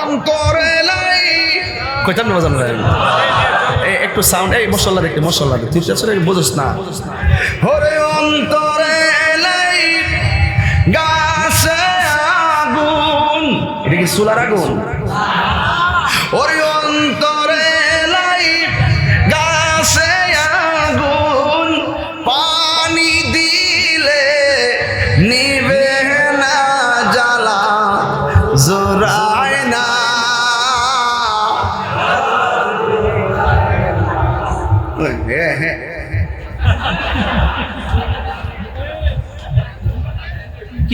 অন্তরে কইতাম না বাজান একটু সাউন্ড এই মশলা দেখতে মশলা দেখতে ঠিক আছে বুঝছ না। হরে অন্তরে গাছে আগুন। এটা কি সোলার আগুন? হরে অন্তরে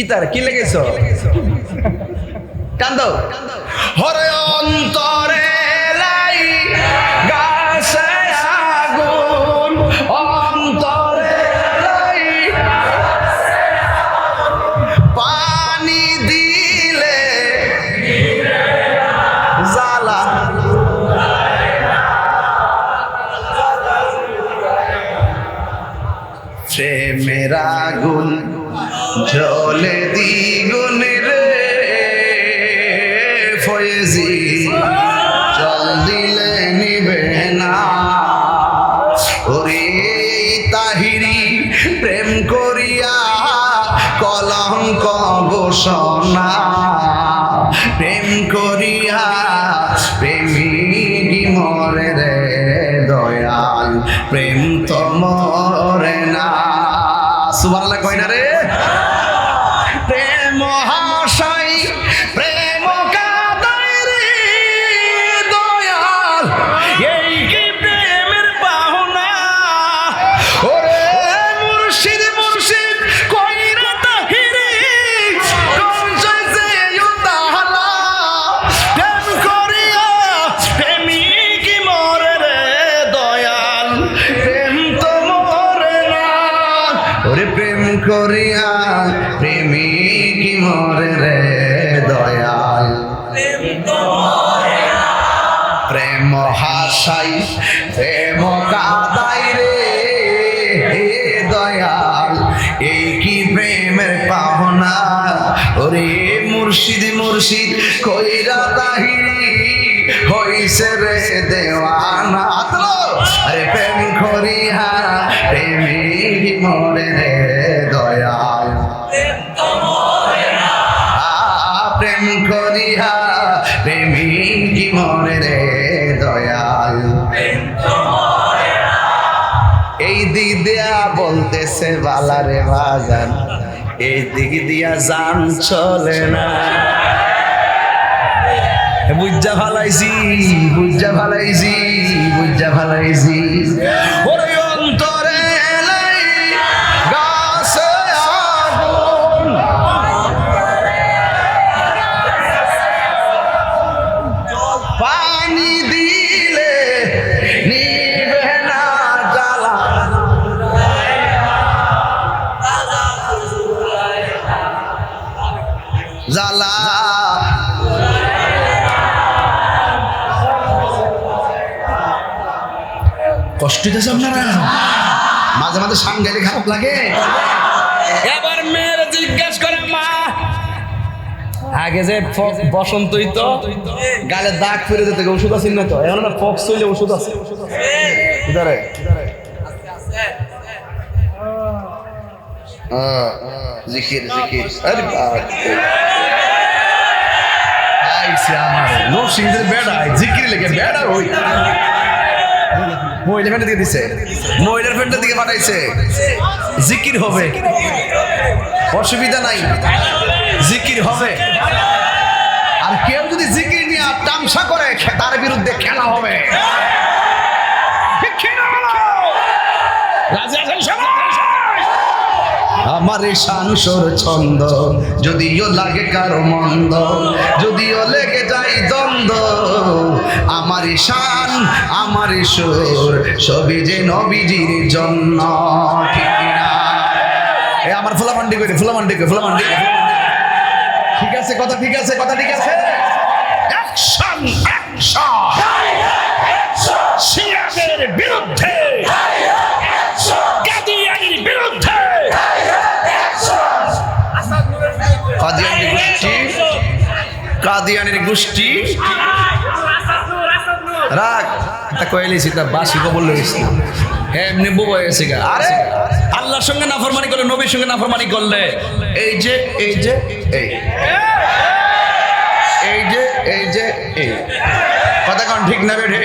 কি তার কি লেগেছ? কান্দ হরে অন্তরে ফয়েজি জল দিলে নিবে না। ওরে তাহিরি, প্রেম করিয়া কলঙ্ক ঘোষণা। প্রেম করিয়া প্রেমিক মরে রে দয়াল, প্রেম তো মরে না। সুবহানাল্লাহ কয় না রে? প্রেম তো মরে না। ওরে প্রেম করিয়া প্রেমিক মরে রে দয়াল। প্রেম হাসাই প্রেম কাদাই রে হে দয়াল। এই কি প্রেমের পাহনা ওরে মুর্শিদ মুর্শিদ কইরা তাহিরি। হইছে রে দেওয়ানা। আরে প্রেম করিয়া প্রেমিক মরে রে দয়াল। প্রেম করিয়া প্রেমিক মরে রে দয়াল। এই দিক দিয়া বলতেছে, বালারে বাজান, এই দিক দিয়া জান চলে না। বুঝা ভালাইছি বুঝা ভালাইছি বুঝা ভালাইছি। কষ্ট দিতেছে আপনারা? মাঝে মাঝে সাংঘাতে খারাপ লাগে। এবার মেয়ের জিজ্ঞেস করে মা আগে যে বসন্তই তো গালে দাগ ফিরে যেতে ওষুধ আছে না তো? এখন না ফক্স হইলে ওষুধ আছে। কিদারে? জিকির জিকির। আরে বাপ আইছে আমার। নরসিংহের বেড়া জিকির লেগে বেড়া হই মহিলা ফ্রেন্ডের দিকে দিছে। মহিলার ফ্রেন্ডের দিকে পাঠাইছে। জিকির হবে। অসুবিধা নাই। জিকির হবে। আর কেউ যদি জিকির নিয়ে তামসা করে, তার বিরুদ্ধে খেলা হবে ঠিক কি না বলো? রাজি আছেন সবাই? আমার শানসর ছন্দ। যদিও লাগে কারও মন্দ, যদিও লেগে যায় দ্বন্দ্ব, আমার শান, আমার সুর, সবই যে নবীজির জন্য, ঠিক এ আমার ফুলা মান্ডি করে ফুলা মান্ডি করে ফুলা মান্ডি ঠিক আছে, কথা ঠিক আছে, কথা ঠিক আছে? অ্যাকশন অ্যাকশন শিয়াদের বিরুদ্ধে কাদিয়ানির গোষ্ঠী। কাদিয়ানির গোষ্ঠী। রাখ তা কয়েলিছি তা বাসি কবল লইছি এমনি বুবো এসে গা। আরে আল্লাহর সঙ্গে নাফরমানি করলে নবীর সঙ্গে নাফরমানি করলে। এই যে এই যে এই। এই যে এই যে এই। কথা কোন ঠিক না বেঠে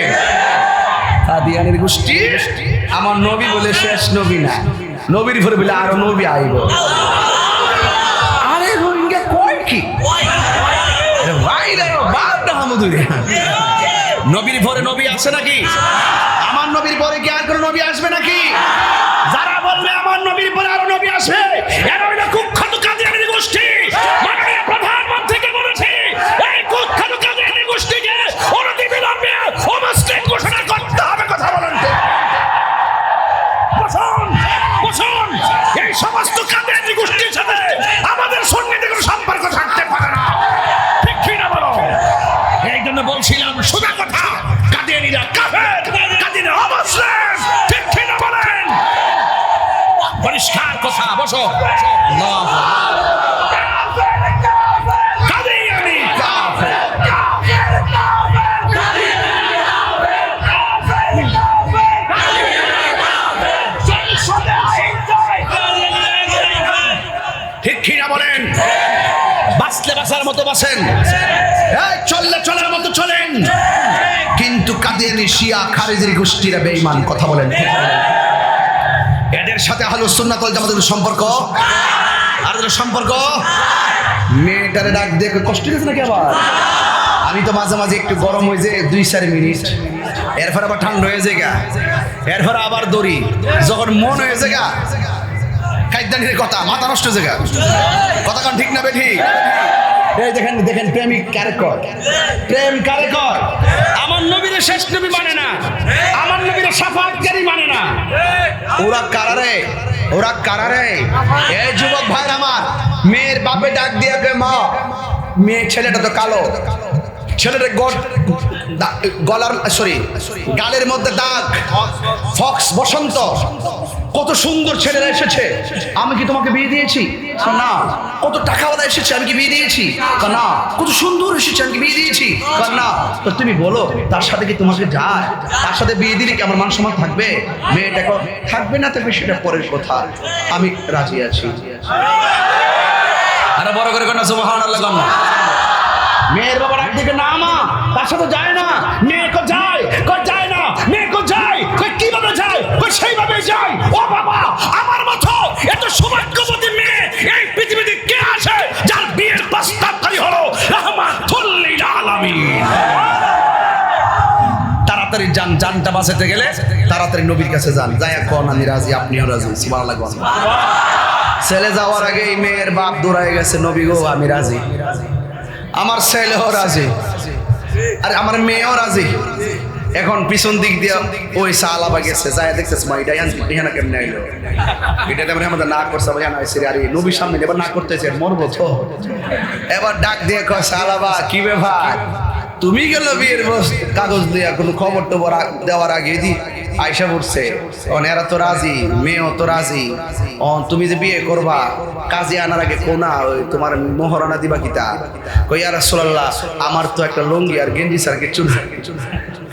কাদিয়ানের গোষ্ঠী। আমার নবী বলে শেষ নবী না। নবীর পরে বলে আরও নবী আইব আরে রোহিঙ্গা কয় কি আরে ভাই রে নবীর পরে নবী আছে নাকি? আমার নবীর পরে কি আর কোনো নবী আসবে নাকি? যারা বলবে আমার নবীর পরে আরও নবী আসবে এরা হইল কুখ্যাত কাদিয়ানি গোষ্ঠী। এই, চললে চলার মতো চলেন। কিন্তু কাদিয়ানি শিয়া, খারিজের গোষ্ঠীরা বেঈমান, কথা বলেন। এদের সাথে আহলুস সুন্নাত ওয়াল জামাতের সম্পর্ক? আর সম্পর্ক? মেয়েটারে ডাক দিয়ে কষ্ট গেছে নাকি আবার? আমি তো মাঝে মাঝে একটু গরম হয়ে যায়, দুই, চার মিনিট। এরপর আবার ঠান্ডা হয়ে যায় গা। এরপর আবার দড়ি। যখন মন হয়ে যায় গা খাদ্যানির কথা, মাথা নষ্ট হয়ে যায় কথা কান ঠিক না বেঠি এই দেখেন দেখেন প্রেমিক কারে কর প্রেম কারে কর আমার নবীর শেষ নবী মানে না। আমার নবীর সাফাতকারী মানে না। ওরা কারারে ওরা কারারে এই যুবক ভাই আমার মেয়ের বাপে ডাক দিয়ে মা মেয়ে ছেলেটা তো কালো। ছেলেটা গট গলার সরি গালের মধ্যে দাগ ফক্স বসন্ত। কত সুন্দর ছেলেরা এসেছে। আমি কি তোমাকে বিয়ে দিয়েছি? না কত টাকাওয়ালা এসেছে আমি কি বিয়ে দিয়েছি? না কত সুন্দর এসেছে আমি কি বিয়ে দিয়েছি? না তো তুমি বলো তার সাথে কি তোমাকে যায়? তার সাথে বিয়ে দিলে কি আমার মান সম্মান থাকবে? মেয়েটা থাকবে না থাকবে সেটা পরের কথা। আমি রাজি আছি। আরে বড় করে কেন সুবহানাল্লাহ কেন মেয়ের বাবার ডাক দিকে না মা তার সাথে যায় না। মেয়ে যায় সেইভাবে যায় ও বাবা, আমার মতো এত সৌভাগ্যবতী মেয়ে এই পৃথিবীতে কে আছে যার বিয়ের প্রস্তাবকারী হলো রহমাতুল লিল আলামিন? তাড়াতাড়ি যান জানটা বাঁচাতে গেলে তাড়াতাড়ি নবীর কাছে যান। যাই কোন, আমি রাজি, আপনিও রাজি, সুবহানাল্লাহ ছেলে যাওয়ার আগে এই মেয়ের বাপ দৌড়ায় গেছে, নবী গো, আমি রাজি। আমার ছেলেও রাজি। আরে, আমার মেয়েও রাজি। এখন পিছন দিক দিয়ে ওই সালাবা গেছে, যায় দেখতেছে মা এটা এখানে কেমনে আইলো? এটা তেমন আমাদের না করছে, ভাই, না আইসি আরে নবীর সামনে এবার না করতেছে, মরবো তো। এবার ডাক দিয়ে কয় সালাবা কি ব্যাপার? তুমি গেল বিয়ের বস কাগজ দিয়া কোনো খবর টবর দেওয়ার আগে দি, আয়সা পড়ছে অন, এরা তো রাজি, মেয়েও তো রাজি। অন, তুমি যে বিয়ে করবা, কাজে আনার আগে কোনা, ওই তোমার মোহরানা দিবা কিতা? কই আর রাসূলুল্লাহ, আমার তো একটা লুঙ্গি আর গেঞ্জি স্যার কিছু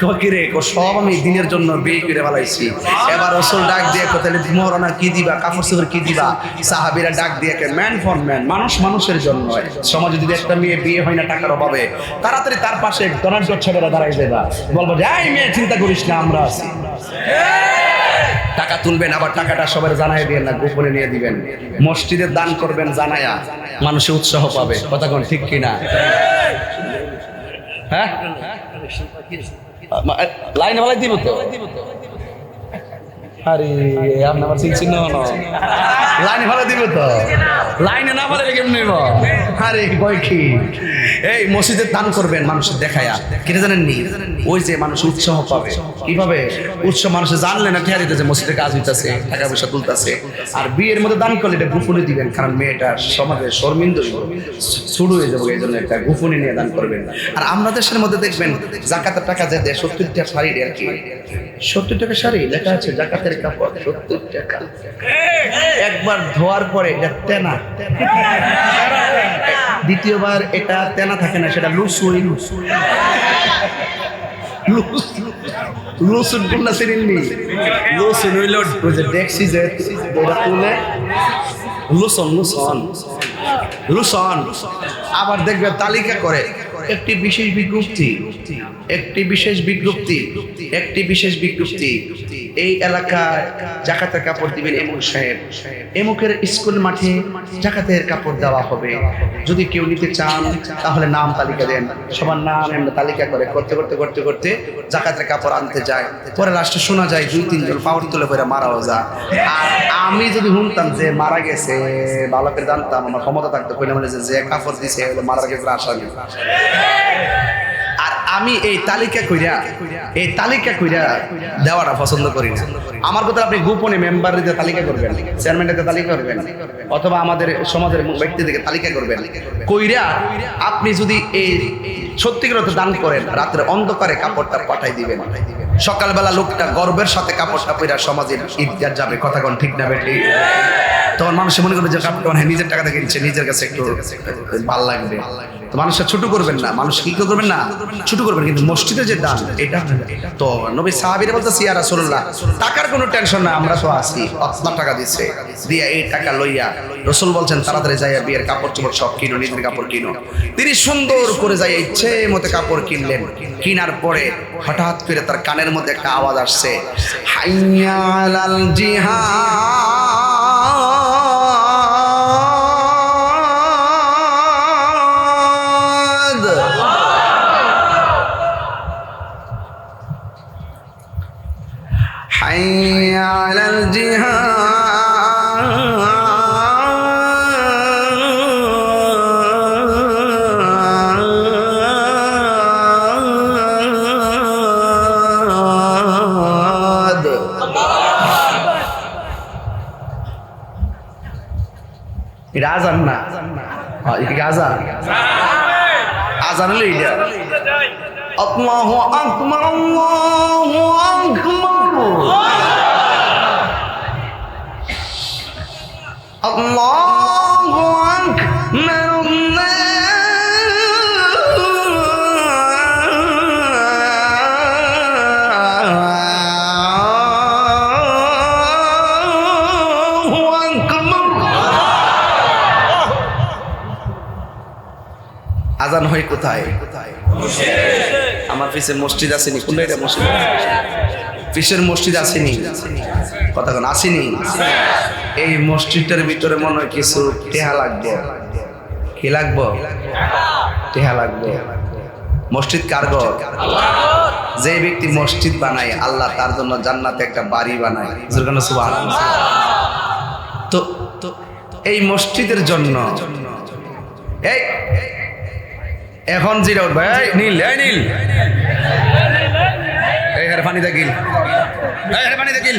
না কয় কি রে কো সব আমি দিনের জন্য বিয়ে করে ফেলাইছি। এবার রসুল ডাক দিয়ে কো তাহলে মোহরানা কি দিবা? কাপড় চোপড় কি দিবা? সাহাবীরা ডাক দিয়ে ম্যান ফর ম্যান মানুষ মানুষের জন্য। সমাজে যদি একটা মেয়ে বিয়ে হয় না টাকার অভাবে, তাড়াতাড়ি তার পাশে ধনাঢ্য ছেলেরা দাঁড়াই দেবা বলব যে, এই মেয়ে, চিন্তা করিস না, আমরা আছি। টাকা তুলবেন, আবার টাকাটা সবার জানাই দিবেন না, গোপনে নিয়ে দিবেন। মসজিদের দান করবেন, জানায়া মানুষে উৎসাহ পাবে। কথা কোন, ঠিক কিনা? হ্যাঁ? লাইন তো দিব তো? আরে আমার লাইনে ভালো তো। লাইনে না কেমনি নিব আরে এই মসজিদে দান করবেন মানুষের দেখায়া। জানেন নি? ওই যে মানুষ উৎসাহ পাবে। কীভাবে? উৎসাহ মানুষে জানলে না মসজিদে কাজ টাকা পয়সা আর বিয়ের মধ্যে দান করলে এটা গোপনে দিবেন, কারণ মেয়েটা সমাজে শর্মিন্দ শুরু হয়ে যাব, এই জন্য একটা গোপনে নিয়ে দান করবেন আর আমরা দেশের মধ্যে দেখবেন, জাকাতের টাকা যে দেয় সত্তর টাকা শাড়ি আর কি। সত্তর টাকা শাড়ি লেখা আছে, জাকাতের কাপড় সত্তর টাকা। একবার ধোয়ার পরে এটা তেনা। দ্বিতীয়বার এটা তেনা থাকে না সেটা লুসুই লুসুন কোনটা চিনেননি লুসুন হইল দেখছি যে ওটা তুলে লুসন লুসন লুসন আবার দেখবে তালিকা করে একটি বিশেষ বিজ্ঞপ্তি একটি বিশেষ বিজ্ঞপ্তি একটি বিশেষ বিজ্ঞপ্তি। এই এলাকায় জাকাতের কাপড় দিবেন এমন সাহেব। এমুকের স্কুল মাঠে জাকাতের কাপড় দেওয়া হবে। যদি কেউ নিতে চান, তাহলে নাম তালিকা দেন। সবার নাম এমনি তালিকা করে করতে করতে করতে করতে জাকাতের কাপড় আনতে যায় পরে লাস্টে শোনা যায় দুই, তিনজন পাওয়ার তুলে পরে মারাও যায়। আর আমি যদি শুনতাম যে মারা গেছে, ভালো করে জানতাম, আমার ক্ষমতা থাকতো। কইলে মানে যে কাপড় দিছে মারা গেছে আসামি। আর আমি এই তালিকা কইরা, এই তালিকা কইরা দেওয়াটা পছন্দ করি না। আমার কথা আপনি গোপনে মেম্বারদের তালিকা করবেন চেয়ারম্যানদের তালিকা করবেন, অথবা আমাদের সমাজের ব্যক্তিদেরকে তালিকা করবেন। কইরা আপনি যদি এই সত্যিকার দান করেন, রাতের অন্ধকারে কাপড়টা পাঠাই দিবেন। সকালবেলা লোকটা গর্বের সাথে কাপড়টা পইরা সমাজের ঈদগাহ যাবে। কথা কোন ঠিক না বেটি তখন মানুষ মনে করবে যে কাপড়টা মানে নিজের টাকা থেকে কিনছে, নিজের কাছে একটু ভালো লাগবে। মানুষটা ছোট করবেন না। মানুষ কি করবেন না? ছোট করবেন, কিন্তু যে দান, এটা তো নবী সাহাবিরা বলতেছি, ইয়া রাসূলুল্লাহ, টাকার কোনো টেনশন না, আমরা তো আছি টাকা দিচ্ছে দিয়া এই টাকা লইয়া রসুল বলছেন, তাড়াতাড়ি যাইয়া বিয়ের কাপড় চোপড় সব কিনো, নিজের কাপড় কিনো। তিনি সুন্দর করে যাইয়া ইচ্ছে মতো কাপড় কিনলেন। কিনার পরে হঠাৎ করে তার কানের মধ্যে একটা আওয়াজ আসছে হাইয়া আলাল জিহাদ। এটা আজান না? হ্যাঁ, আজান? আজান হলো এটা। আল্লাহু আকবার আল্লাহু আকবার। আল্লাহু আকবার। হয় কোথায়? আমার মসজিদ আসেনি। মসজিদ? মসজিদ আসেনি। আসেনি? এই মসজিদটার ভিতরে মনে হয় কিছু টেহা লাগবে। কি লাগবো? টেহা লাগবে। মসজিদ যে ব্যক্তি মসজিদ বানায়, আল্লাহ তার জন্য জান্নাতে একটা বাড়ি বানায়। তো, এই মসজিদের জন্য এই এখন জিরা উঠবে এই নীল এই নীল। এই হারে পানি দেখিল এই হারে পানি দেখিল